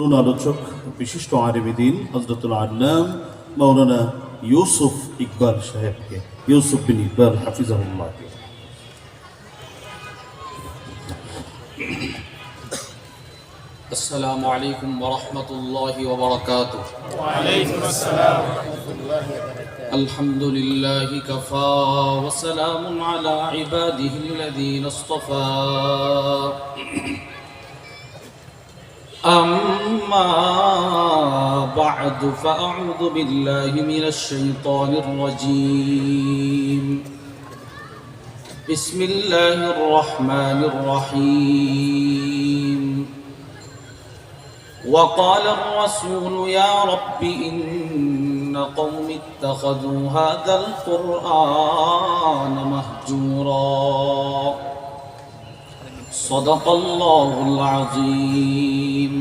তরুণ আলোচক বিশিষ্ট আরেবিদিন হজরতুল আল্লাম মৌলানা ইউসুফ ইকবাল সাহেবকে ইউসুফ বিন ইকবাল হাফিজাহুল্লাহকে السلام عليكم ورحمة الله وبركاته وعليكم السلام ورحمة الله وبركاته الحمد لله كفى وسلام على عباده الذين اصطفى أما بعد فأعوذ بالله من الشيطان الرجيم. بسم الله الرحمن الرحيم. وقال الرسول يا رب إن قوم اتخذوا هذا القرآن مهجورا. صدق الله العظيم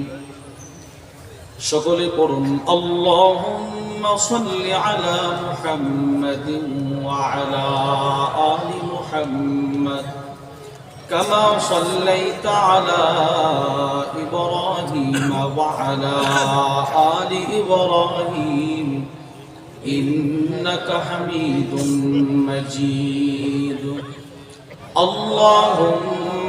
সকলে পড়ুন اللهم صل على محمد وعلى آل محمد كما صليت على إبراهيم وعلى آل إبراهيم إنك حميد مجيد اللهم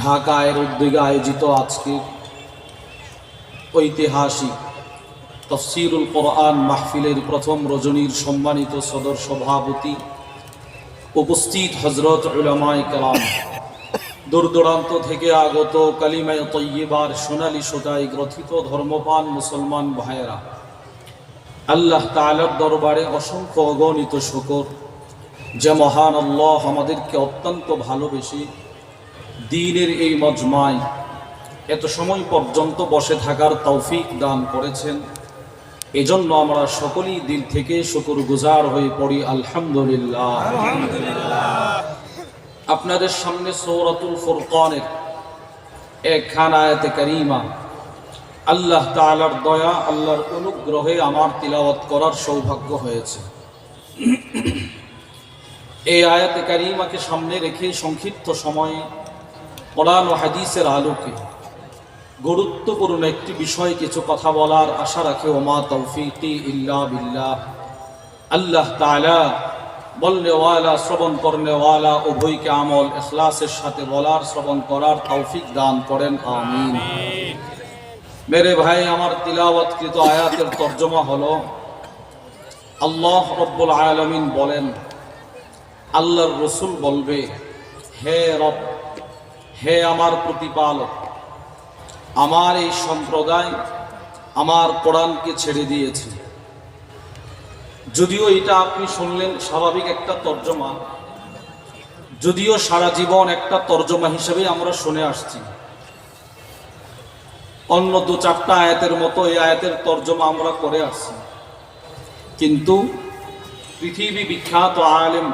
ঢাকায়ের উদ্যোগে আয়োজিত আজকে ঐতিহাসিক তফসিরুল কোরআন মাহফিলের প্রথম রজনীর সম্মানিত সদর সভাপতি উপস্থিত হজরত উলামায় কালাম দূর দূরান্ত থেকে আগত কালিমায় তৈবার সোনালী সোতায় গ্রথিত ধর্মপান মুসলমান ভাইয়েরা, আল্লাহ তালার দরবারে অসংখ্য অগণিত শকর, যে মহান আল্লাহ আমাদেরকে অত্যন্ত ভালোবেসে দিনের এই মজমায় এত সময় পর্যন্ত বসে থাকার তৌফিক দান করেছেন। এজন্য আমরা সকলেই দিল থেকে শুকুর গুজার হয়ে পড়ি আলহামদুলিল্লাহ। আপনাদের সামনে সৌরাতুল ফুরকানের একখান আয়াতে কারিমা। আল্লাহ তাআলার দয়া আল্লাহর অনুগ্রহে আমার তিলাওয়াত করার সৌভাগ্য হয়েছে। এই আয়াতে কারিমাকে সামনে রেখে সংক্ষিপ্ত সময়ে কোরআন ও হাদিসের আলোকে গুরুত্বপূর্ণ একটি বিষয় কিছু কথা বলার আশা রাখে, ওমা তৌফিকি ইল্লা বিল্লাহ। আল্লাহ তাআলা বলনেওয়ালা শ্রবণ করনেওয়ালা উভয়কে আমল ইখলাসের সাথে বলার, শ্রবণ করার তৌফিক দান করেন। আমিন। মেরে ভাই, আমার তিলাওয়াতকৃত আয়াতের তর্জমা হলো, আল্লাহ রব্বুল আলামিন বলেন, আল্লাহর রসুল বলবে, হে রব হে আমার প্রতিপালক, আমার এই সম্প্রদায় আমার কোরআনকে ছেড়ে দিয়েছে। যদিও এটা আপনি শুনলেন স্বাভাবিক একটা তর্জমা, যদিও সারা জীবন একটা তর্জমা হিসেবে আমরা শুনে আসছি। অন্য দু চারটা আয়াতের মতো এই আয়াতের তর্জমা আমরা করে আসছি। কিন্তু পৃথিবী বিখ্যাত আলেম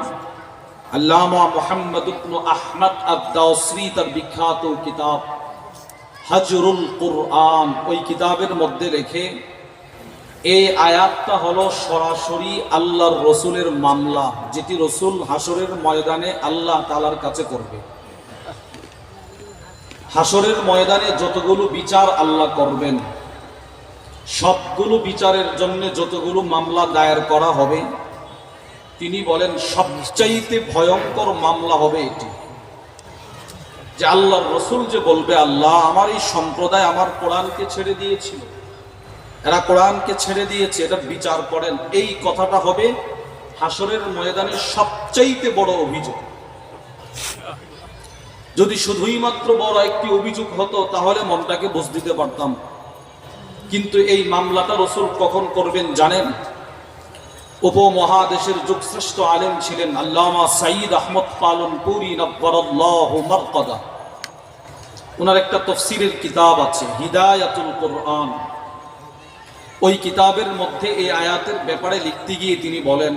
আল্লামা মোহাম্মদ আহমদ আদাউসরি তার বিখ্যাত কিতাব হজরুল কুরআন। ওই কিতাবের মধ্যে রেখে এই আয়াতটা হলো সরাসরি আল্লাহর রসুলের মামলা, যেটি রসুল হাসরের ময়দানে আল্লাহ তালার কাছে করবে। হাসরের ময়দানে যতগুলো বিচার আল্লাহ করবেন, সবগুলো বিচারের জন্য যতগুলো মামলা দায়ের করা হবে তিনি বলেন, সবচাইতে ভয়ঙ্কর মামলা হবে এটি। যে আল্লাহ রসুল যে বলবে, আল্লাহ আমার এই সম্প্রদায় আমার কোরআনকে ছেড়ে দিয়েছিল। এরা কোরআনকে ছেড়ে দিয়েছে এটা বিচার করেন। এই কথাটা হবে হাসরের ময়দানের সবচাইতে বড় অভিযোগ। যদি শুধুই মাত্র বড় একটি অভিযোগ হতো, তাহলে মনটাকে বুঝ দিতে পারতাম। কিন্তু এই মামলাটা রসুল কখন করবেন জানেন? উপমহাদেশের যুগশ্রেষ্ঠ আলেম ছিলেন আল্লামা সাঈদ আহমদ পালন পুরী মারকাদা। ওনার একটা তফসিরের কিতাব আছে, হিদায়াতুল কোরআন। ওই কিতাবের মধ্যে এই আয়াতের ব্যাপারে লিখতে গিয়ে তিনি বলেন,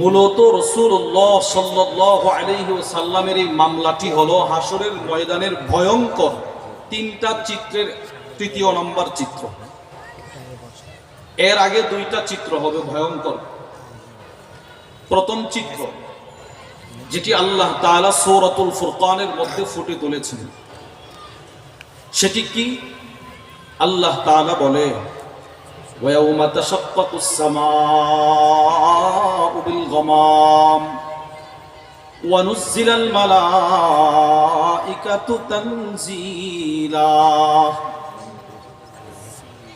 মূলত রসুল্লাহ সাল্লাহ আলহি সাল্লামের এই মামলাটি হলো হাসরের ময়দানের ভয়ঙ্কর তিনটা চিত্রের তৃতীয় নম্বর চিত্র। এর আগে দুইটা চিত্র হবে ভয়ঙ্কর। প্রথম চিত্র, যেটি আল্লাহ তালা সৌরতুল ফুরকানের মধ্যে ফুটে তুলেছেন। সেটি কি? আল্লাহ তালা বলে ওয়ানুজিলাল মালাইকাতু তানজিলা।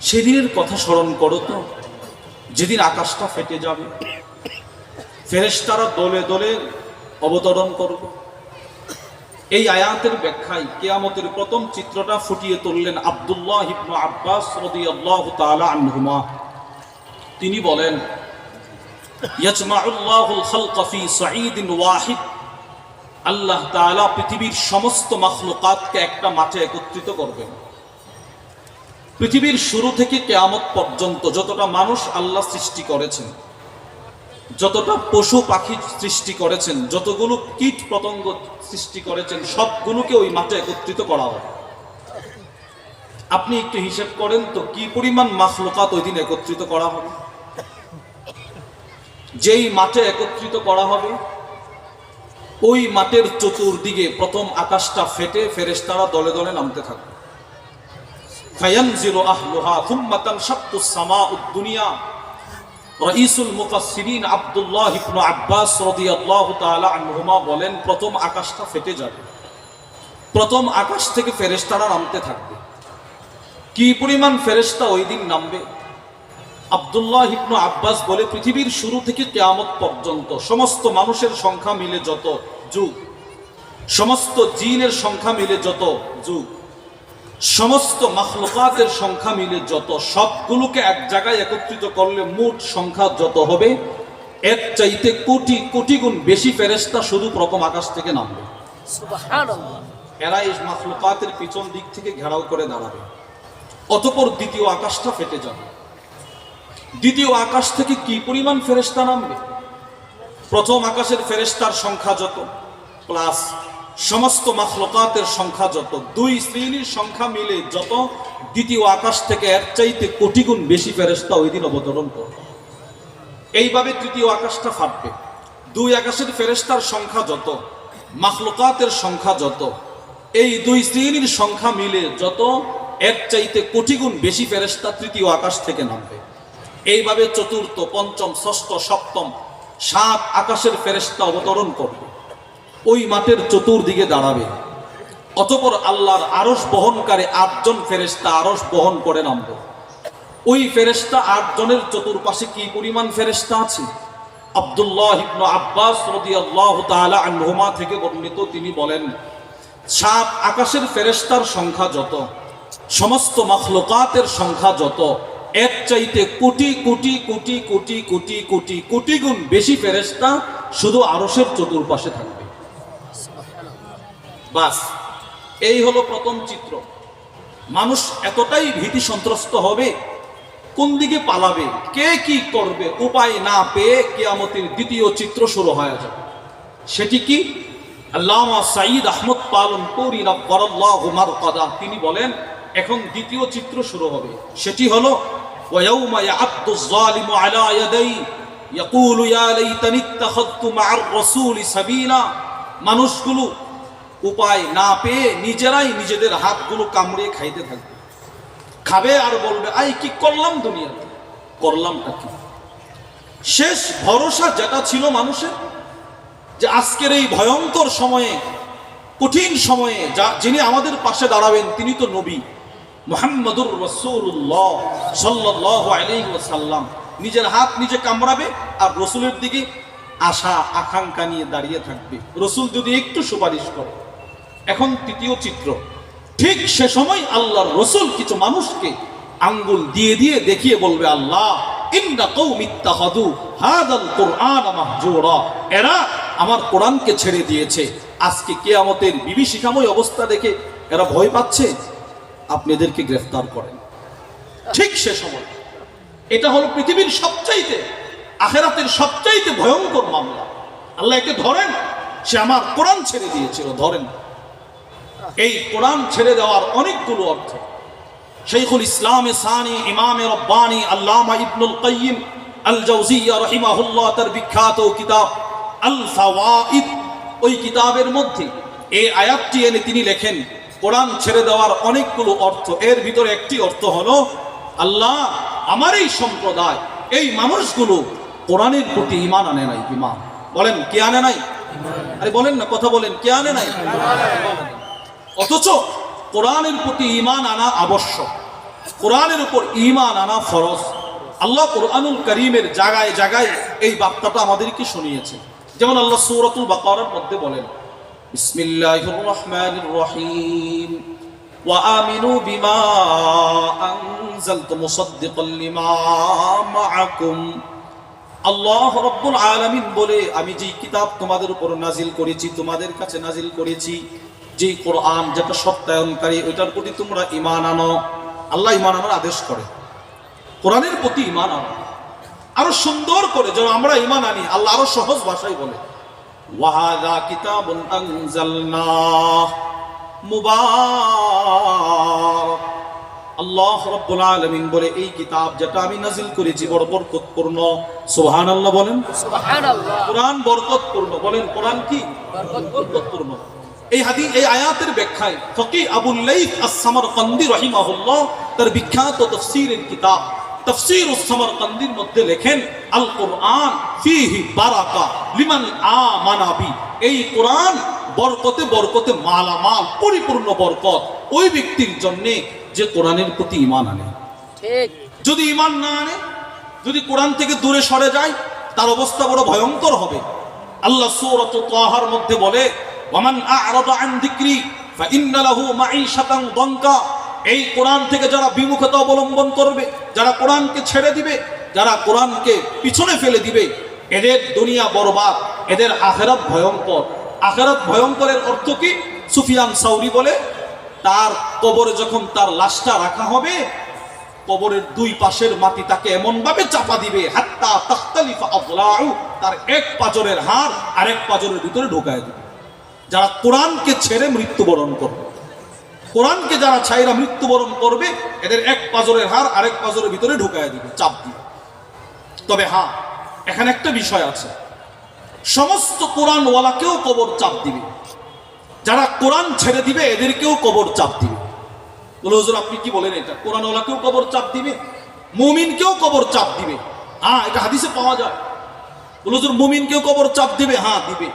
সেদিনের কথা স্মরণ করো তো। যেদিন আকাশটা ফেটে যাবে, ফেরেশতারা দলে দলে অবতরণ করবে। এই আয়াতের ব্যাখ্যায় কেয়ামতের প্রথম চিত্রটা ফুটিয়ে তুললেন আব্দুল্লাহ ইবনু আব্বাস রাদিয়াল্লাহু তাআলা আনহুমা। তিনি বলেন আল্লাহ পৃথিবীর সমস্ত মাখলুকাতকে একটা মাঠে একত্রিত করবেন। পৃথিবীর শুরু থেকে কেয়ামত পর্যন্ত যতটা মানুষ আল্লাহ সৃষ্টি করেছেন, যতটা পশু পাখি সৃষ্টি করেছেন, যতগুলো কীট পতঙ্গ সৃষ্টি করেছেন, সবগুলোকে ওই মাঠে একত্রিত করা হবে আপনি একটু হিসেব করেন তো, কি পরিমাণ মাখলুকাত ওই দিন একত্রিত করা হবে? যেই মাঠে একত্রিত করা হবে, ওই মাঠের চতুর্দিকে প্রথম আকাশটা ফেটে ফেরেস্তারা দলে দলে নামতে থাকবে। ফায়ানজিলু আহলুহা থুম্মা তানশাক্কু সামাউদ দুনিয়া। রঈসুল মুফাসসিরিন আব্দুল্লাহ ইবনু আব্বাস রাদিয়াল্লাহু তাআলা আনহুমা বলেন, প্রথম আকাশটা ফেটে যাবে। প্রথম আকাশ থেকে ফেরেশতারা নামতে থাকবে। কি পরিমাণ ফেরেশতা ওই দিন নামবে? আব্দুল্লাহ ইবনু আব্বাস বলে, পৃথিবীর শুরু থেকে কেয়ামত পর্যন্ত সমস্ত মানুষের সংখ্যা মিলে যত যুগ। সমস্ত জিনের সংখ্যা মিলে যত যুগ। সমস্ত মাখলুকাতের সংখ্যা মিলে যত সবগুলোকে এক জায়গায় একত্রিত করলে মোট সংখ্যা যত হবে এর চাইতে কোটি কোটি গুণ বেশি ফেরেস্তা শুধু প্রথম আকাশ থেকে নামবে। এরা এই মাখলুকাতের পিছন দিক থেকে ঘেরাও করে দাঁড়াবে। অতপর দ্বিতীয় আকাশটা ফেটে যাবে। দ্বিতীয় আকাশ থেকে কি পরিমাণ ফেরেস্তা নামবে? প্রথম আকাশের ফেরেস্তার সংখ্যা যত প্লাস সমস্ত মাখলকাতের সংখ্যা যত, দুই শ্রেণির সংখ্যা মিলে যত, দ্বিতীয় আকাশ থেকে এক চাইতে কোটি গুণ বেশি ফেরেস্তা ওই দিন অবতরণ করবে এইভাবে তৃতীয় আকাশটা ফাটবে। দুই আকাশের ফেরেস্তার সংখ্যা যত, মাখলুকাতের সংখ্যা যত, এই দুই শ্রেণির সংখ্যা মিলে যত এক চাইতে কোটি গুণ বেশি ফেরেস্তা তৃতীয় আকাশ থেকে নামবে। এইভাবে চতুর্থ, পঞ্চম, ষষ্ঠ, সপ্তম, সাত আকাশের ফেরেস্তা অবতরণ করবে। ওই মাঠের চতুর্দিকে দাঁড়াবে। অতপর আল্লাহর আরস বহনকারী আটজন ফেরেস্তা আরস বহন করে নামবে। ওই ফেরেস্তা আটজনের চতুর্পাশে কি পরিমাণ ফেরেস্তা আছে? আব্দুল্লাহ ইবনু আব্বাস রাদিয়াল্লাহু তাআলা আনহুমা থেকে বর্ণিত তিনি বলেন, সাত আকাশের ফেরেস্তার সংখ্যা যত, সমস্ত মাখলুকাতের সংখ্যা যত, এর চাইতে কোটি কোটি কোটি কোটি কোটি কোটি কোটি গুণ বেশি ফেরেস্তা শুধু আরশের চতুর্পাশে থাকবে বাস, এই হলো প্রথম চিত্র। মানুষ এতটাই ভীতি সন্ত্রস্ত হবে, কোন দিকে পালাবে, কে কি করবে, উপায় না পেয়ে কিয়ামতের দ্বিতীয় চিত্র শুরু হয়ে যাবে। সেটি কি? আল্লামা সাঈদ আহমদ পালন করি রব্বারাল্লাহু মারকাদা। তিনি বলেন, এখন দ্বিতীয় চিত্র শুরু হবে। সেটি হলো ইয়া মানুষগুলো উপায় না পেয়ে নিজেরাই নিজেদের হাতগুলো কামড়ে খাইতে থাকবে। খাবে আর বলবে, আই, কি করলাম দুনিয়াতে? করলামটা কি? শেষ ভরসা যেটা ছিল মানুষের, যে আজকের এই ভয়ঙ্কর সময়ে, কঠিন সময়ে যা যিনি আমাদের পাশে দাঁড়াবেন, তিনি তো নবী। মোহাম্মদুর রসুল্লাহ সাল্লাহ আলাইসাল্লাম নিজের হাত নিজে কামড়াবে আর রসুলের দিকে আশা, আকাঙ্ক্ষা নিয়ে দাঁড়িয়ে থাকবে। রসুল যদি একটু সুপারিশ করে, এখন তৃতীয় চিত্র। ঠিক সে সময় আল্লাহর রসুল কিছু মানুষকে আঙ্গুল দিয়ে দিয়ে দেখিয়ে বলবে, আল্লাহ এরা আমার কোরআনকে ছেড়ে দিয়েছে। আজকে কিয়ামতের বিভীষিকাময় অবস্থা দেখে এরা ভয় পাচ্ছে, আপনি এদেরকে গ্রেফতার করেন। ঠিক সে সময়। এটা হলো পৃথিবীর সবচাইতে আখেরাতের সবচাইতে ভয়ঙ্কর মামলা। আল্লাহ একে ধরেন, সে আমার কোরআন ছেড়ে দিয়েছিল, ধরেন। এই কোরআন ছেড়ে দেওয়ার অনেকগুলো অর্থ। শেখুল ইসলাম সানি, ইমামে রব্বানি, আল্লামা ইবনুল কাইয়িম আল জাওজিয়া রহিমাহুল্লাহ, তার বিখ্যাত কিতাব আল ফাওয়াইদ ওই কিতাবের মধ্যে এই আয়াতটি এনে তিনি লেখেন, কোরআন ছেড়ে দেওয়ার অনেকগুলো অর্থ। এর ভিতরে একটি অর্থ হলো, আল্লাহ আমার এই সম্প্রদায়, এই মানুষগুলো কোরআনের প্রতি ইমান আনে নাই ইমান বলেন কে আনে নাই আরে বলেন না কথা বলেন কে আনে নাই অথচ কোরআনের প্রতি ইমান আনা আবশ্যক কোরআনের উপর ইমান আনা ফরজ আল্লাহ কোরআনুল করিমের জায়গায় জায়গায় এই বার্তাটা আমাদেরকে শুনিয়েছে যেমন আল্লাহ সূরাতুল বাকারার মধ্যে বলেন বিসমিল্লাহির রহমানির রহিম وآمنوا بما أنزلت مصدقا لما معكم আল্লাহ রব্বুল আলামিন বলে, আমি যেই কিতাব তোমাদের উপর নাজিল করেছি, তোমাদের কাছে নাজিল করেছি, যেই কোরআন যেটা সত্যায়নকারী, ওইটার প্রতি তোমরা ইমান আনো। আল্লাহ ইমান আনার আদেশ করে। কোরআনের প্রতি ইমান আনো। আরও সুন্দর করে যেন আমরা ইমান আনি, আল্লাহ আরও সহজ ভাষায় বলে। কিতাবুন আনজালনাহ মুবারক। আল্লাহ রব্বুল আলামিন বলে এই কিতাব যেটা আমি নাজিল করেছি বড় বরকতপূর্ণ। সুবহানাল্লাহ বলেন। সুবহানাল্লাহ। কোরআন বরকতপূর্ণ। বলেন কোরআন কি? বরকতপূর্ণ। এই হাদিস এই আয়াতের ব্যাখ্যায় ফকি আবুল লাইথ আস-সামারকান্দি রাহিমাহুল্লাহ তার বিখ্যাত তাফসীরের কিতাব তাফসীর আস-সামারকান্দির মধ্যে লেখেন আল কোরআন ফিহি বারাকা লিমান আমানা বি। এই কোরআন বরকতে বরকতে মালামাল পরিপূর্ণ বরকত। ওই ব্যক্তির জন্য যে কোরআনের প্রতি ঈমান আনে। ঠিক। যদি ইমান না আনে যদি কোরআন থেকে দূরে সরে যায় তার অবস্থা বড় ভয়ঙ্কর হবে। আল্লাহ সূরাত তাহার মধ্যে বলে আ'রাদা আন মাঈশাতান দঙ্কা। এই কোরআন থেকে যারা বিমুখতা অবলম্বন করবে যারা কোরআনকে ছেড়ে দিবে যারা কোরআনকে পিছনে ফেলে দিবে এদের দুনিয়া বরবাদ এদের আখেরাত ভয়ঙ্কর। আখেরাত ভয়ঙ্করের অর্থ কি? সুফিয়ান সাউরি বলে তার কবরে যখন তার লাশটা রাখা হবে, কবরের দুই পাশের মাটি তাকে এমন ভাবে চাপা দিবে, হাত্তা তাখতালিফা তার এক পাজরের হাড় আরেক পাজরের ভিতরে ঢোকায় দিবে। যারা কোরআনকে ছেড়ে মৃত্যুবরণ করবে, কোরআনকে যারা ছাইরা মৃত্যুবরণ করবে, এদের এক পাজরের হাড় আরেক পাজরের ভিতরে ঢোকায় দিবে, চাপ দিবে। তবে হ্যাঁ এখানে একটা বিষয় আছে, সমস্ত কোরআনওয়ালাকেও কবর চাপ দিবে। যারা কোরআন ছেড়ে দিবে, এদেরকেও কবর চাপ দিবে। বলে আপনি কি বলেন এটা? কোরআনওয়ালাকেও কবর চাপ দিবে? মুমিনকেও কবর চাপ দিবে? হ্যাঁ এটা হাদিসে পাওয়া যায়। বলে, হুজুর, মুমিনকেও কবর চাপ দিবে? হ্যাঁ দিবে।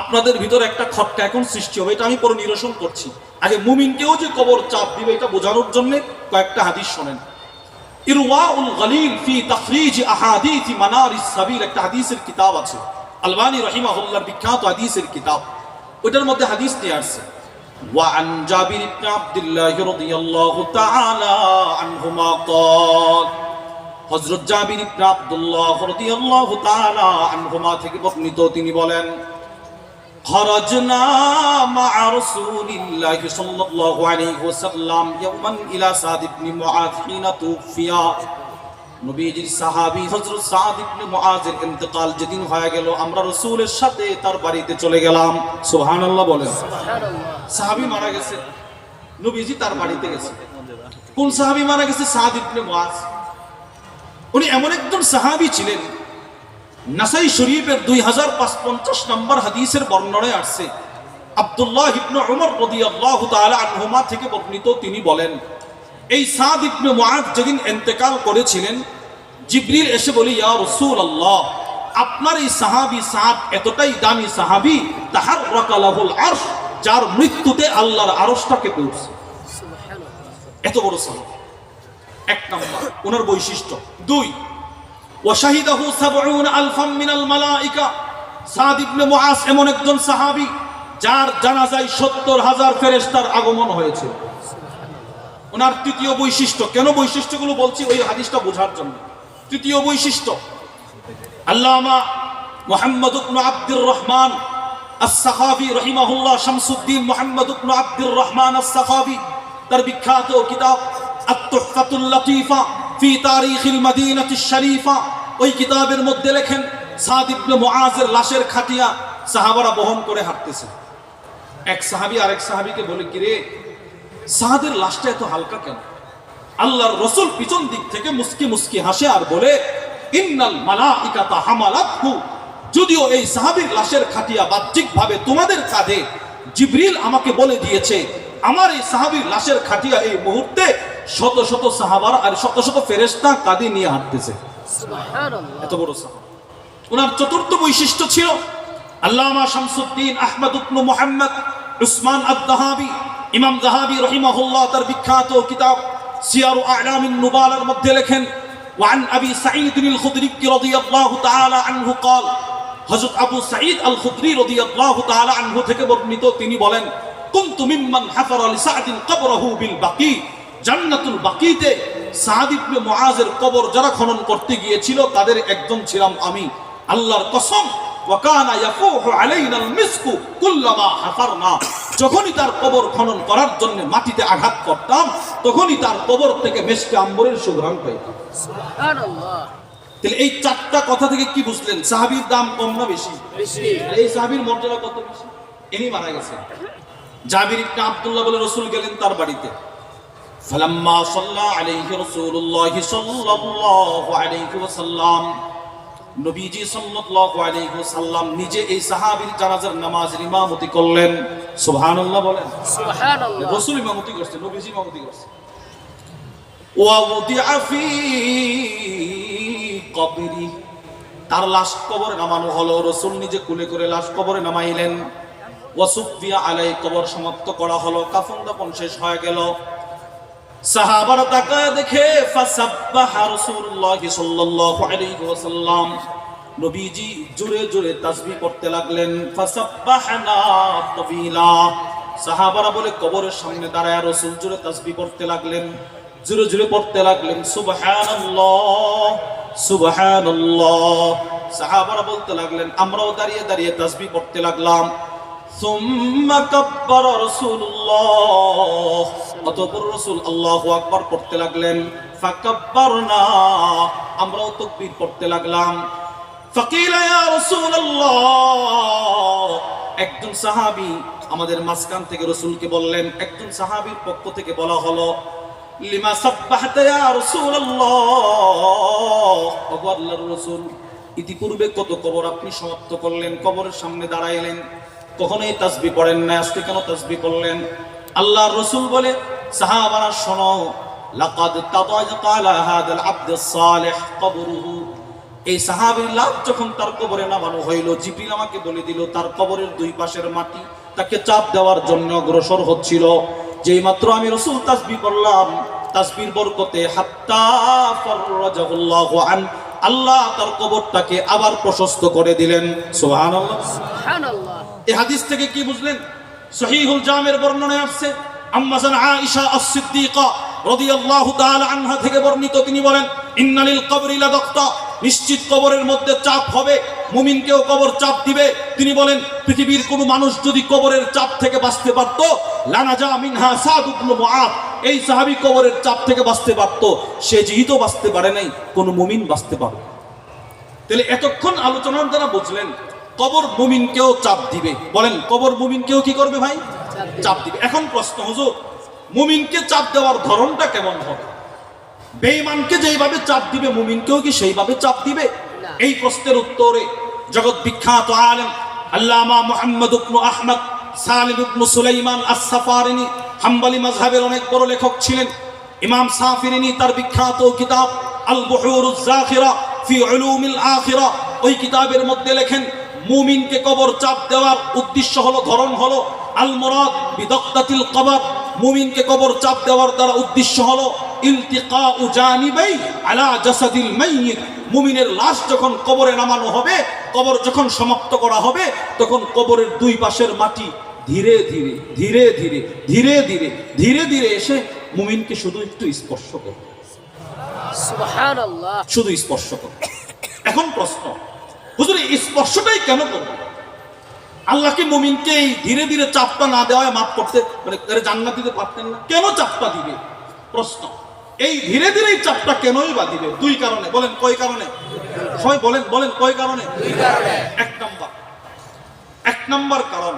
আপনাদের ভিতরে একটা খটকা এখন সৃষ্টি হবে, এটা আমি পরে নিরসন করছি। আগে মুমিনকেও যে কবর চাপ দিবে, এটা বোঝানোর জন্য কয়েকটা হাদিস শোনেন। ইরওয়াউল গলিল ফি তাখরিজ আহাদিস মানারিস সাবিল, একটা হাদিসের কিতাব আছে। আলবানী রাহিমাহুল্লাহর বিখ্যাত হাদিসের কিতাব। ওটার মধ্যে হাদিস নিয়ে আসছে وعن جابر بن عبد الله رضي الله تعالى عنهما قال হযরত জাবির ইবনে আব্দুল্লাহ রাদিয়াল্লাহু তাআলা আনহুমা থেকে বর্ণিত তিনি বলেন خرجنا مع رسول الله صلى الله عليه وسلم يوما إلى سعد بن معاذ حين توفي নবীজির সাহাবী হযরত সাদ ইবনে ইন্তেকাল যেদিন হয়ে গেল, আমরা সাথে তার বাড়িতে চলে গেলাম। সুবহানাল্লাহ বলেন। সাহাবী মারা গেছে। নবীজি তার বাড়িতে গেছে। কোন সাহাবী মারা গেছে? সাদ ইবনে মুআজ উনি এমন একজন সাহাবী ছিলেন, নাসাই শরীফের দুই হাজার পঞ্চাশ নম্বর হাদিসের বর্ণনায় আসছে। আব্দুল্লাহ ইবনে উমর রাদিয়াল্লাহু তাআলা আনহুমা থেকে বর্ণিত তিনি বলেন এই সাদ ইবনে মুআজ যেদিন ইন্তেকাল করেছিলেন, জিবরিল এসে বলি, ইয়া রাসূলুল্লাহ, আপনার এই সাহাবী সাদ এতটাই দামি সাহাবী তাহার রাকালাহুল আরশ, যার মৃত্যুতে আল্লাহর আরশটাকে পৌঁছে। এত বড় সাহাবী। এক নম্বর, ওনার বৈশিষ্ট্য। দুই, ওয়াশাহিদাহু সাবউন আলফাম মিনাল মালাইকা। সাদ ইবনে মুআজ এমন একজন সাহাবী, যার জানাজায় সত্তর হাজার ফেরেস্তার আগমন হয়েছে ওনার তৃতীয় বৈশিষ্ট্য। কেন বৈশিষ্ট্যগুলো বলছি? ওই হাদিসটা বোঝার জন্য। তৃতীয় বৈশিষ্ট্য, আল্লামা মোহাম্মদ আব্দুর রহমান আস-সাখাবি রাহিমাহুল্লাহ শামসুদ্দিন মোহাম্মদ আব্দুর রহমান আস-সাখাবি তার বিখ্যাত কিতাব আত-তুহফাতুল লাতীফা ফি তারিখিল মাদিনাতিশ শরীফা। ওই কিতাবের মধ্যে লেখেন, সাদ ইবনে মুআজের লাশের খাটিয়া সাহাবারা বহন করে হাঁটতেছে। এক সাহাবী আরেক সাহাবীকে বলে, কিরে সাহাদের লাশটা এত হালকা কেন? আল্লাহর রসুল পিছন দিক থেকে মুস্কি মুস্কি হাসে আর বলে ইন্নাল মালাইকাতা হামালাতহু। যদিও এই সাহাবীর লাশের খাটিয়া বাহ্যিকভাবে তোমাদের কাঁধে জিবরিল আমাকে বলে দিয়েছে আমার এই সাহাবীর লাশের খাটিয়া এই মুহূর্তে শত শত সাহাবারা আর শত শত ফেরেস্তা কাঁধে নিয়ে হাঁটতেছে। এত বড় সাহাব। ওনার চতুর্থ বৈশিষ্ট্য ছিল আল্লামা শামসুদ্দিন আহমদ ইবনু মোহাম্মদ উসমান আদ-দাহাবি। ইমাম দাহাবি রহিমাহুল্লাহ তার বিখ্যাত কিতাব সিয়ারু আ'লামিন নুবালার মধ্যে লেখেন وعن ابي سعيد الخدري رضي الله تعالى عنه قال হযরত আবু সাঈদ আল খুদরি রাদিয়াল্লাহু তাআলা আনহু থেকে বর্ণিত তিনি বলেন কুনতু মিম্মান হাফারা লিসাদিন কবরাহু বিল বাকি জান্নাতুল বাকিতে সাদ ইবনে মুআজের কবর যারা খনন করতে গিয়েছিল তাদের একজন ছিলাম আমি আল্লাহর কসম ওয়াকানা ইয়াফুহু আলাইনাল মিসকু কুল্লামা হাফারনা যখনই তার কবর খনন করার জন্য মাটিতে আঘাত করতাম তখনই তার কবর থেকে মেশকে আম্বরের সুঘ্রাণ পাইতাম। তাহলে এই চারটা কথা থেকে কি বুঝলেন? সাহাবীর দাম কম না বেশি? এই সাহাবীর মর্যাদা কত বেশি? ইনি মারা গেছেন জাবির ইবনে আব্দুল্লাহ বলে রাসূল গেলেন তার বাড়িতে। ফালাম্মা সাল্লা আলাইহি রাসূলুল্লাহ সাল্লাল্লাহু আলাইহি ওয়াসাল্লাম। নবীজি সাল্লাল্লাহু আলাইহি ওয়াসাল্লাম নিজে এই সাহাবীর জানাজার নামাজের ইমামতি করলেন। সুবহানাল্লাহ বলেন। সুবহানাল্লাহ। রাসূল ইমামতি করছেন নবীজি ইমামতি করছেন ওয়াউদিআ ফি কবরি। তার লাশ কবরে নামানো হলো। রসুল নিজে কুলে করে লাশ কবরে নামাইলেন। ওয়াসুফিয়া আলাই কবর সমাপ্ত করা হলো। কাফন দাপন শেষ হয়ে গেল। সাহাবারা তাকায় দেখে, ফাসাব্বাহা রাসূলুল্লাহ সাল্লাল্লাহু আলাইহি ওয়াসাল্লাম। নবীজি জোরে জোরে তাসবিহ করতে লাগলেন ফাসাব্বাহনা তাবিলা। সাহাবারা বলে, কবরের সামনে দাঁড়ায় রাসূল জোরে তাসবিহ করতে লাগলেন, জোরে জোরে পড়তে লাগলেন, সুবহানাল্লাহ সুবহানাল্লাহ। সাহাবারা বলতে লাগলেন, আমরাও দাঁড়িয়ে দাঁড়িয়ে তাসবিহ করতে লাগলাম। সুম্মা কাব্বারা রাসূলুল্লাহ। অতঃপর রসুল আল্লাহ আকবার পড়তে লাগলেন। ফাকাব্বারনা, আমরাও তাকবীর পড়তে লাগলাম। একজন সাহাবী আমাদের মাঝখান থেকে রসুলকে বললেন, একজন সাহাবীর পক্ষ থেকে বলা হলো, লিমা ইতিপূর্বে কত কবর আপনি সমাপ্ত করলেন, কবরের সামনে দাঁড়াইলেন। কখনোই তাসবি পড়েন না আজকে কেন তাসবি করলেন আল্লাহর রসুল বলে সাহাবারা শোনো লাকাদ তাদায়কালা হাদাল আব্দুস সালিহ কবরুহু। এই সাহাবীর লাশ যখন তার কবরে নামানো হইল জিবরিল আমাকে বলে দিল তার কবরের দুই পাশের মাটি তাকে চাপ দেওয়ার জন্য অগ্রসর হচ্ছিল। যেই মাত্র আমি রসুল তাসবি করলাম তাসবির বরকতে হাত্তা ফররাজাহুল্লাহু আন আল্লাহ তার কবরটাকে আবার প্রশস্ত করে দিলেন। সুবহানাল্লাহ। সুবহানাল্লাহ। এই হাদিস থেকে কি বুঝলেন? সহিহুল জামের বর্ণনায় আসছে আম্মাজান আয়েশা আস-সিদ্দিকা রাদিয়াল্লাহু তাআলা আনহা থেকে বর্ণিত, তিনি বলেন, ইন্নালিল কবরি লাদাক্তা নিশ্চিত কবরের মধ্যে চাপ হবে, মুমিনকেও কবর চাপ দিবে। তিনি বলেন, পৃথিবীর কোনো মানুষ যদি কবরের চাপ থেকে বাঁচতে পারত, লানাজা মিনহা সাদ ইবনে মুআদ, এই সাহাবী কবরের চাপ থেকে বাঁচতে পারত, সে যেহেতু বাঁচতে পারে নাই, কোনো মুমিন বাঁচতে পারবে তাহলে এতক্ষণ আলোচনার দ্বারা বুঝলেন, কবর মুমিনকেও চাপ দিবে। বলেন, কবর মুমিনকেও কি করবে ভাই? চাপ দিবে। এখন প্রশ্ন হুজুর মুমিনকে চাপ দেওয়ার ধরনটা কেমন হবে? বেঈমানকে যেইভাবে চাপ দিবে মুমিনকেও কি সেইভাবে চাপ দিবে? এই প্রশ্নের উত্তরে জগৎ বিখ্যাত আলেম আল্লামা মুহাম্মদ ইবনু আহমদ সালিম ইবনু সুলাইমান আস-সাফারিনি হাম্বলি মাযহাবের অনেক বড় লেখক ছিলেন। ইমাম সাফিরিনি তার বিখ্যাত কিতাব আল বুহুরুজ জাখিরা ফি উলুমিল আখিরা। ওই কিতাবের মধ্যে লেখেন মুমিনকে কবর চাপ দেওয়ার উদ্দেশ্য হলো ধরন হলো আল মুরাদ বিদক্তাতিল কবর। মুমিনকে কবর চাপ দেওয়ার দ্বারা উদ্দেশ্য হলো ইলতিকাউ জানিবাই আলা জাসাদিল মাইয়িত। মুমিনের লাশ যখন কবরে নামানো হবে কবর যখন সমাপ্ত করা হবে তখন কবরের দুই পাশের মাটি ধীরে ধীরে ধীরে ধীরে ধীরে ধীরে ধীরে ধীরে এসে মুমিনকে শুধু একটু স্পর্শ করবে শুধু স্পর্শ করবে এখন প্রশ্ন হুজুর স্পর্শটাই কেন করবে? আল্লাহকে মুমিনকে এই ধীরে ধীরে চাপটা না দেওয়ায় মাফ করতে মানে এর জান্নাত দিতে পারতেন না। কেন চাপটা দিবে? প্রশ্ন। এই ধীরে ধীরে এই চাপটা কেনই বা দিবে? দুই কারণে। বলেন কয় কারণে? সবাই বলেন বলেন কয় কারণে? এক নম্বর। এক নম্বর কারণ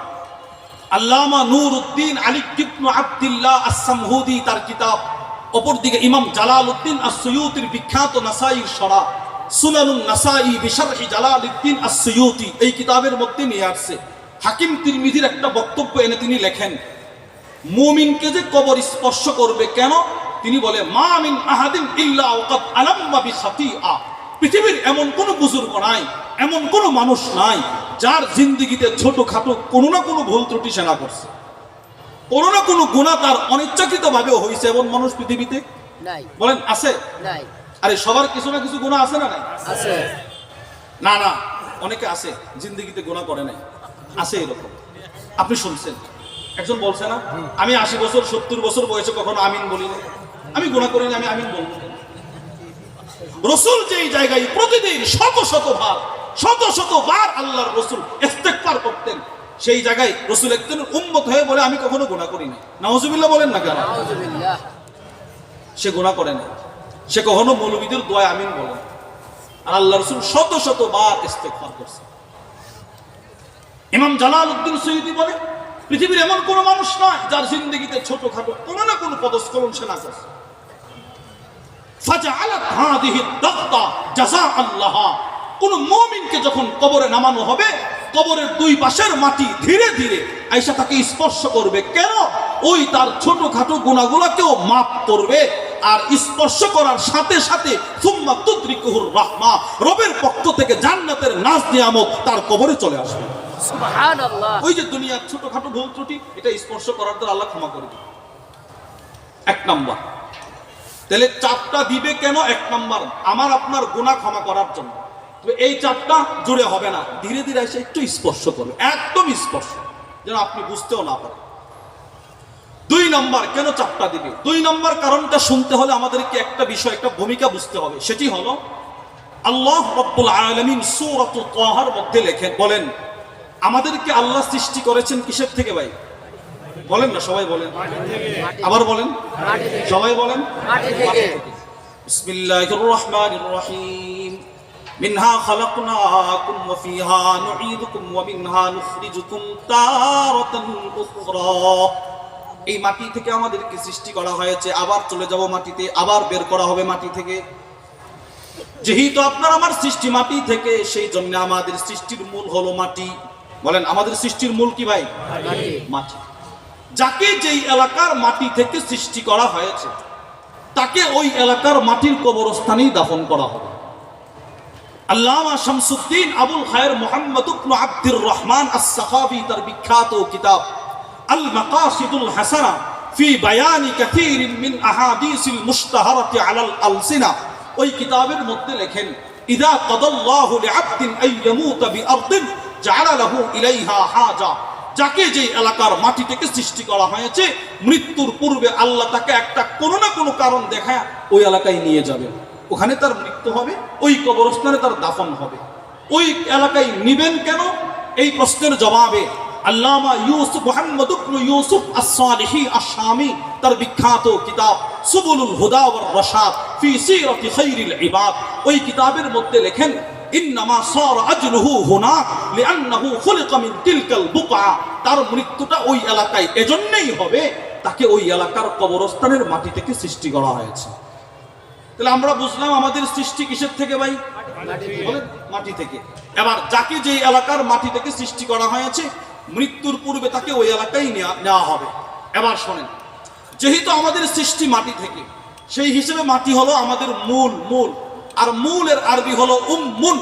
আল্লামা নূর উদ্দিন আলী ইবনু আব্দুল্লাহ আসামহুদি তার কিতাব অপরদিকে ইমাম জালাল উদ্দিন আসুয়ুতির বিখ্যাত নাসাইর সরা সুনানুন নাসাই বিশারহি জালাল উদ্দিন আসুয়ুতি এই কিতাবের মধ্যে নিয়ে আসছে। হাকিম তিরমিজির একটা বক্তব্য এনে তিনি লেখেন মুমিনকে যে কবর স্পর্শ করবে কেন? তিনি বলে মা মিন আহাদিন ইল্লা আলাম্মা পৃথিবীর এমন কোন বুজুর্গ নাই এমন কোন মানুষ নাই যার জিন্দিগিতে ছোটখাটো কোনো না কোনো ভুল ত্রুটি সেনা করছে। কোনো না কোনো গুণা তার অনিচ্ছাকৃত ভাবে হয়েছে এমন মানুষ পৃথিবীতে? বলেন আছে? আরে সবার কিছু না কিছু গুণা আছে না নাই? আছে। না না অনেকে আছে জিন্দিগিতে গুণা করে নাই। আছে এরকম। আপনি শুনছেন। একজন বলছে না আমি আশি বছর সত্তর বছর বয়সে কখনো আমিন বলি না আমি গুণা করিনি আমি আমিন বলব। রসুল যেই জায়গায় প্রতিদিন শত শত বার শত শত বার আল্লাহর রসুল ইস্তেকবার করতেন সেই জায়গায় রসুল একজন উম্মত হয়ে বলে আমি কখনো গুণা করিনি। নাউজুবিল্লাহ বলেন না কেন? সে গুণা করে না সে কখনো মৌলবীদের দোয়া আমিন বলে। আর আল্লাহ রসুল শত শত বার ইস্তেকবার করছে। ইমাম জালাল উদ্দিন সৈয়দি বলে, পৃথিবীর এমন কোন মানুষ নয় যার জিন্দগিতে ছোটখাটো কোনো না কোনো পদস্খলন সে না জাযাআল্লাহ। কোন মুমিনকে যখন কবরে নামানো হবে, কবরের দুই পাশের মাটি ধীরে ধীরে আইসা তাকে স্পর্শ করবে। কেন? ওই তার ছোটখাটো গুণাগুলোকেও মাফ করবে আর স্পর্শ করার সাথে সাথে সুম্মা রবের পক্ষ থেকে জান্নাতের নাজ নিয়ামত তার কবরে চলে আসবে। ওই যে দুনিয়ার ছোটখাটো ভুল ত্রুটি এটা স্পর্শ করার দ্বারা আল্লাহ ক্ষমা করে দিবে এক তাহলে চাপটা দিবে কেন? এক আমার আপনার ক্ষমা করার জন্য। এই চাপটা জুড়ে হবে না। ধীরে ধীরে এসে একটু স্পর্শ করবে, একদম স্পর্শ। যেন আপনি বুঝতেও না পারেন। দুই নম্বর, কেন চাপটা দিবে? দুই নম্বর কারণটা শুনতে হলে আমাদেরকে একটা বিষয়, একটা ভূমিকা বুঝতে হবে। সেটি হলো, আল্লাহ রব্বুল আলামিন তাহার মধ্যে লেখেন বলেন আমাদেরকে আল্লাহ সৃষ্টি করেছেন কিসের থেকে ভাই? বলেন না, সবাই বলেন। আবার বলেন। সবাই বলেন। বিসমিল্লাহির রহমানির রহিম মিনহা খালাকনাকুম ওয়া ফিহা নুঈদুকুম ওয়া মিনহা নুখরিজুকুম তারাতান উখরা। এই মাটি থেকে আমাদেরকে সৃষ্টি করা হয়েছে। আবার চলে যাব মাটিতে, আবার বের করা হবে মাটি থেকে। যেহেতু আপনার আমার সৃষ্টি মাটি থেকে, সেই জন্য আমাদের সৃষ্টির মূল হলো মাটি। বলেন আমাদের সৃষ্টির মূল কি ভাই? মাটি। যাকে যেই এলাকার মাটি থেকে সৃষ্টি করা হয়েছে তাকে ওই এলাকার মাটির কবরস্থানেই দাফন করা হবে। আল্লামা শামসুদ্দিন আবুল খায়ের মোহাম্মদ ইবনু আব্দুর রহমান আস-সাখাবি তার বিখ্যাত কিতাব আল মাকাসিদুল হাসানা ফি বায়ানি কাসীরিন মিন আহাদিসিল মুশতাহারাতি আলাল আলসিনা। ওই কিতাবের মধ্যে লেখেন ইদা কাদাল্লাহু লিআবদিন আন ইয়ামুতা বিআরদিন যাকে যে এলাকার মাটি থেকে সৃষ্টি করা হয়েছে, মৃত্যুর পূর্বে আল্লাহ তাকে একটা কোনো না কোনো কারণ দেখায় ওই এলাকায় নিয়ে যাবে। ওখানে তার মৃত্যু হবে, ওই কবরস্থানে তার দাফন হবে। ওই এলাকায় নিবেন কেন? এই প্রশ্নের জবাবে আল্লামা ইউসুফ, মুহাম্মদ ইউসুফ আস-সালিহি আশ-শামি তার বিখ্যাত কিতাব সুবুলুল হুদা ওয়ার রাশাদ ফি সিরাতি ইবাদ। ওই কিতাবের মধ্যে লেখেন ইন্নামা সারা আজলুহু হুনাক লিআন্নাহু খুলিকা মিন তিলকাল বুকআ। তার মৃত্যুটা ওই এলাকায় এজন্যই হবে, তাকে ওই এলাকার কবরস্থানের মাটি থেকে সৃষ্টি করা হয়েছে। তাহলে আমরা বুঝলাম আমাদের সৃষ্টি কিসের থেকে ভাই? মাটি থেকে। এবার যাকে যে এলাকার মাটি থেকে সৃষ্টি করা হয়েছে, মৃত্যুর পূর্বে তাকে ওই এলাকায় নেওয়া হবে। এবার শোনেন, যেহেতু আমাদের সৃষ্টি মাটি থেকে, সেই হিসেবে মাটি হলো আমাদের মূল মূল। আর মূলের আরবি হলো উম্মুন।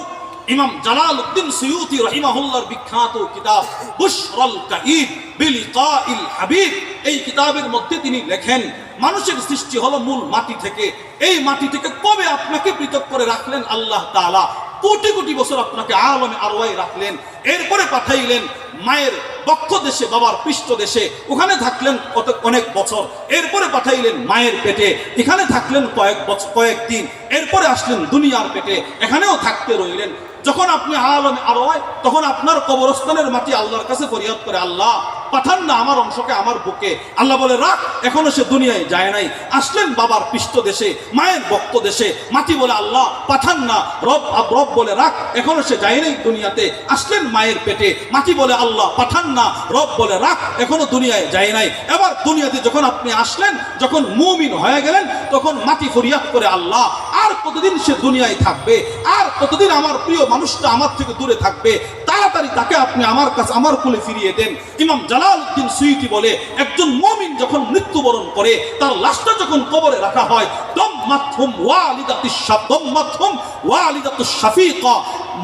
ইমাম জালাল উদ্দিন সিউতি রহিমাহুল্লার বিখ্যাত কিতাব বুশরাল কাঈদ বিলিকাইল হাবিব। এই কিতাবের মধ্যে তিনি লেখেন, মানুষের সৃষ্টি হলো মূল মাটি থেকে। এই মাটি থেকে কবে আপনাকে পৃথক করে রাখলেন আল্লাহ তাআলা? কোটি কোটি বছর আপনাকে আলমে আরোয়াই রাখলেন, এরপরে পাঠাইলেন মায়ের বক্ষ দেশে, বাবার পৃষ্ঠ দেশে। ওখানে থাকলেন কত অনেক বছর। এরপরে পাঠাইলেন মায়ের পেটে। এখানে থাকলেন কয়েক বছর কয়েকদিন। এরপরে আসলেন দুনিয়ার পেটে। এখানেও থাকতে রইলেন। যখন আপনি আলমে আরও তখন আপনার কবরস্থানের মাটি আল্লাহর কাছে ফরিয়াদ করে, আল্লাহ, পাঠান না আমার অংশকে আমার বুকে। আল্লাহ বলে, রাখ, এখনও সে দুনিয়ায় যায় নাই। আসলেন বাবার পৃষ্ঠ দেশে, মায়ের বক্ত দেশে। মাটি বলে, আল্লাহ, পাঠান না, রব রব বলে, রাখ, এখনও সে যায় নাই দুনিয়াতে। আসলেন মায়ের পেটে। মাটি বলে, আল্লাহ, পাঠান না, রব বলে, রাখ, এখনও দুনিয়ায় যায় নাই। এবার দুনিয়াতে যখন আপনি আসলেন, যখন মুমিন হয়ে গেলেন, তখন মাটি ফরিয়াদ করে, আল্লাহ আর কতদিন সে দুনিয়ায় থাকবে? আর কতদিন আমার প্রিয় মানুষটা আমার থেকে দূরে থাকবে? তাড়াতাড়ি তাকে আপনি আমার কাছে আমার কোলে ফিরিয়ে দেন। ইমাম জালাল উদ্দিন সুইটি বলে একজন মমিন যখন মৃত্যুবরণ করে তার লাশটা যখন কবরে রাখা হয় দম মাথুম ওয়ালিদাতি দম মাথুম ওয়ালিদাতু শাফিকা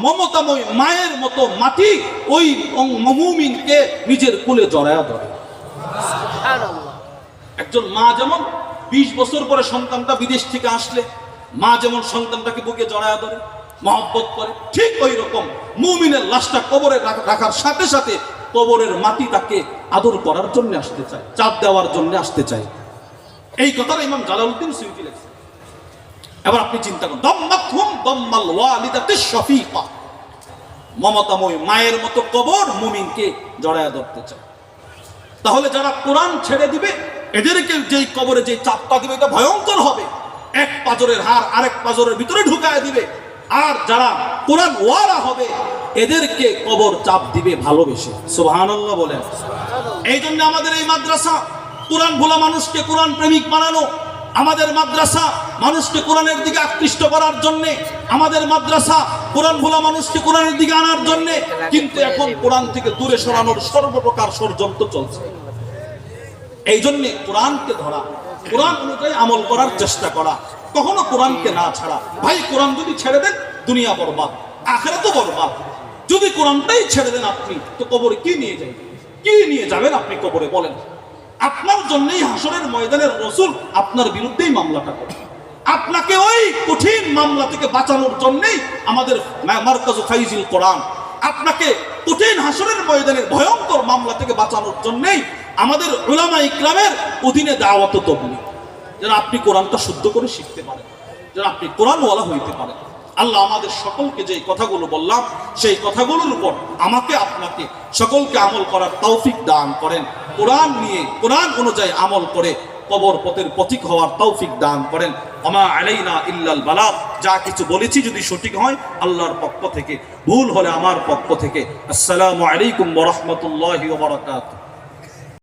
মমতাময় মায়ের মতো মাটি ওই মুমিনকে নিজের কোলে জড়ায়া ধরে। একজন মা যেমন বিশ বছর পরে সন্তানটা বিদেশ থেকে আসলে মা যেমন সন্তানটাকে বুকে জড়ায় ধরে, মহব্বত করে, ঠিক ওই রকম মুমিনের লাশটা কবরে রাখ- রাখার সাথে সাথে কবরের মাটি তাকে আদর করার জন্য আসতে চায়, চাপ দেওয়ার জন্য আসতে চায়। এই কথাটা ইমাম জালালউদ্দিন সুইটি লেখছে এবার আপনি চিন্তা করুন দম্মাথুম দম্মাল ওয়ালিদাতে শফিকা। মমতাময় মায়ের মতো কবর মুমিনকে জড়ায় ধরতে চায়। তাহলে যারা কোরআন ছেড়ে দিবে, এদেরকে যেই কবরে যে চাপটা দিবে, এটা ভয়ঙ্কর হবে। এক পাজরের হার আরেক পাজরের ভিতরে ঢুকায় দিবে। আর যারা কোরআন ওয়ারা হবে, এদেরকে কবর চাপ দিবে ভালোবেসে। সুবহানাল্লাহ বলেন। এই জন্য আমাদের এই মাদ্রাসা, কোরআন ভোলা মানুষকে কোরআন প্রেমিক বানানো। আমাদের মাদ্রাসা মানুষকে কোরআনের দিকে আকৃষ্ট করার জন্য। আমাদের মাদ্রাসা কোরআন ভোলা মানুষকে কোরআনের দিকে আনার জন্য। কিন্তু এখন কোরআন থেকে দূরে সরানোর সর্বপ্রকার ষড়যন্ত্র চলছে। এই জন্যে কোরআনকে ধরা কোরআন অনুযায়ী আমল করার চেষ্টা করা। কখনো কোরআনকে না ছাড়া। ভাই, কোরআন যদি ছেড়ে দেন, দুনিয়া বরবাদ আখেরা তো বরবাদ। যদি কোরআনটাই ছেড়ে দেন আপনি, তো কবরে কি নিয়ে যাবেন? কি নিয়ে যাবেন আপনি কবরে, বলেন? আপনার জন্যই হাসরের ময়দানের রসুল আপনার বিরুদ্ধেই মামলাটা করে। আপনাকে ওই কঠিন মামলা থেকে বাঁচানোর জন্যই আমাদের মার্কাজ ফাইজিল কোরআন। আপনাকে কঠিন হাসরের ময়দানের ভয়ঙ্কর মামলা থেকে বাঁচানোর জন্যই আমাদের উলামা ইকলামের অধীনে দাওয়াত তবলি যেন আপনি কোরআনটা শুদ্ধ করে শিখতে পারেন, যেন আপনি কোরআনওয়ালা হইতে পারেন। আল্লাহ আমাদের সকলকে যে কথাগুলো বললাম, সেই কথাগুলোর উপর আমাকে আপনাকে সকলকে আমল করার তৌফিক দান করেন। কোরআন নিয়ে, কোরআন অনুযায়ী আমল করে কবর পথের পথিক হওয়ার তৌফিক দান করেন। আমা আলাইনা ইল্লাল বালা যা কিছু বলেছি যদি সঠিক হয়, আল্লাহর পক্ষ থেকে। ভুল হলে আমার পক্ষ থেকে। আসসালামু আলাইকুম ওয়া রাহমাতুল্লাহি ওয়া বারাকাতুহু।